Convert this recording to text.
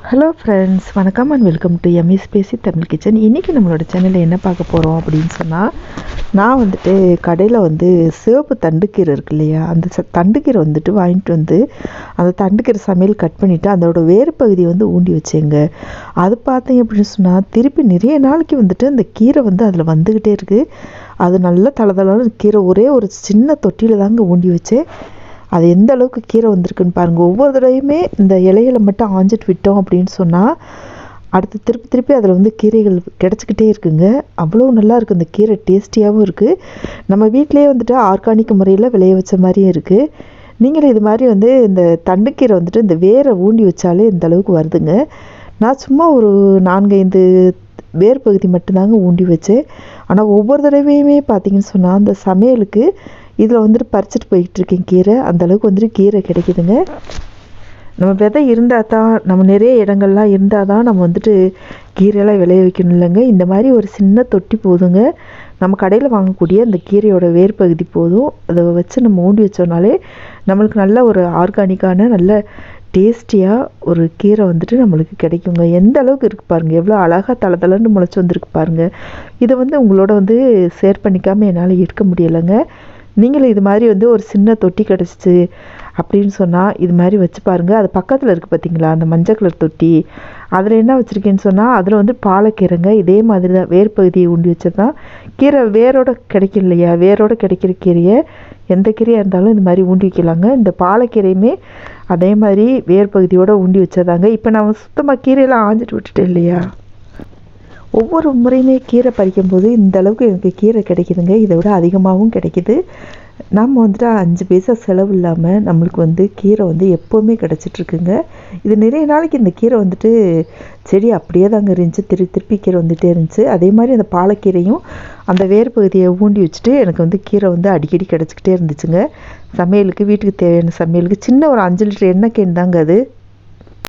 Hello friends வணக்கம் and welcome to எம்இஸ் பேசி தமிழ் கிச்சன் இன்றைக்கி நம்மளோட சேனலில் என்ன பார்க்க போகிறோம் அப்படின்னு சொன்னால் நான் வந்துட்டு கடையில் வந்து சிவப்பு தண்டுக்கீரை இருக்கு இல்லையா? அந்த ச தண்டுக்கீரை வந்துட்டு வாங்கிட்டு வந்து அந்த தண்டுக்கீரை சமையல் கட் பண்ணிவிட்டு அதோட வேறு பகுதியை வந்து ஊண்டி வச்சேங்க. அது பார்த்தீங்க அப்படின்னு சொன்னால் திருப்பி நிறைய நாளைக்கு வந்துட்டு அந்த கீரை வந்து அதில் வந்துக்கிட்டே இருக்குது அது நல்லா தளதளன்னு கீரை ஒரே ஒரு சின்ன தொட்டியில் தாங்க ஊண்டி வச்சேன். அது எந்த அளவுக்கு கீரை வந்திருக்குன்னு பாருங்கள் ஒவ்வொரு தடவையுமே இந்த இலைகளை மட்டும் ஆஞ்சிட்டு விட்டோம் அப்படின்னு சொன்னால் அடுத்து திருப்பி திருப்பி அதில் வந்து கீரைகள் கிடச்சிக்கிட்டே இருக்குங்க. அவ்வளோ நல்லா இருக்குது இந்த கீரை டேஸ்டியாகவும் இருக்குது நம்ம வீட்டிலேயே வந்துட்டு ஆர்கானிக் முறையில் விளைய வச்ச மாதிரியும் இருக்குது நீங்களும் இது மாதிரி வந்து இந்த தண்டுக்கீரை வந்துட்டு இந்த வேரை ஊண்டி வச்சாலே இந்த அளவுக்கு வருதுங்க. நான் சும்மா ஒரு நான்கைந்து வேர் பகுதி மட்டும்தாங்க ஊண்டி வச்சேன். ஆனால் ஒவ்வொரு தடவையுமே பார்த்தீங்கன்னு சொன்னால் அந்த சமையலுக்கு இதில் வந்துட்டு பறிச்சிட்டு போய்கிட்டு இருக்கேன் கீரை. அந்த அளவுக்கு வந்துட்டு கீரை கிடைக்குதுங்க. நம்ம விதை இருந்தால் தான் நம்ம நிறைய இடங்கள்லாம் இருந்தால் தான் நம்ம வந்துட்டு கீரையெல்லாம் விளைய வைக்கணும் இல்லைங்க. இந்த மாதிரி ஒரு சின்ன தொட்டி போதுங்க. நம்ம கடையில் வாங்கக்கூடிய அந்த கீரையோட வேர் பகுதி போதும். அதை வச்சு நம்ம ஊண்டி வச்சோம்னாலே நம்மளுக்கு நல்ல ஒரு ஆர்கானிக்கான நல்ல டேஸ்டியாக ஒரு கீரை வந்துட்டு நம்மளுக்கு கிடைக்குங்க. எந்த அளவுக்கு இருக்குது பாருங்கள் எவ்வளோ அழகாக தலை தலைன்னு முளைச்சி வந்திருக்கு பாருங்கள் இதை வந்து உங்களோட வந்து ஷேர் பண்ணிக்காமல் என்னால் இருக்க முடியலைங்க. நீங்களும் இது மாதிரி வந்து ஒரு சின்ன தொட்டி கிடச்சிச்சு அப்படின்னு சொன்னால் இது மாதிரி வச்சு பாருங்கள் அது பக்கத்தில் இருக்குது பார்த்தீங்களா அந்த மஞ்சள் கலர் தொட்டி. அதில் என்ன வச்சுருக்கேன்னு சொன்னால் அதில் வந்து பாலக்கீரைங்க. இதே மாதிரி தான் வேர் பகுதியை உண்டி வச்சது தான் கீரை வேரோட கிடைக்கும் இல்லையா? வேரோட கிடைக்கிற கீரையை எந்த கீரையாக இருந்தாலும் இந்த மாதிரி ஊண்டி வைக்கலாங்க. இந்த பாலக்கீரையுமே அதே மாதிரி வேர் பகுதியோடு ஊண்டி வச்சதாங்க. இப்போ நான் சுத்தமாக கீரையெல்லாம் ஆஞ்சிட்டு விட்டுட்டேன் இல்லையா? ஒவ்வொரு முறையுமே கீரை பறிக்கும்போது இந்த அளவுக்கு எனக்கு கீரை கிடைக்குதுங்க. இதை விட அதிகமாகவும் கிடைக்குது. நம்ம வந்துட்டு அஞ்சு பைசா செலவு இல்லாமல் நம்மளுக்கு வந்து கீரை வந்து எப்போவுமே கிடச்சிட்ருக்குங்க. இது நிறைய நாளைக்கு இந்த கீரை வந்துட்டு செடி அப்படியே தாங்க இருந்துச்சு. திரு திருப்பி கீரை வந்துகிட்டே இருந்துச்சு. அதே மாதிரி அந்த பாலக்கீரையும் அந்த வேர் பகுதியை ஊண்டி வச்சுட்டு எனக்கு வந்து கீரை வந்து அடிக்கடி கிடச்சிக்கிட்டே இருந்துச்சுங்க. சமையலுக்கு வீட்டுக்கு தேவையான சமையலுக்கு சின்ன ஒரு அஞ்சு லிட்டர் எண்ணெய் கேன் தாங்க அது.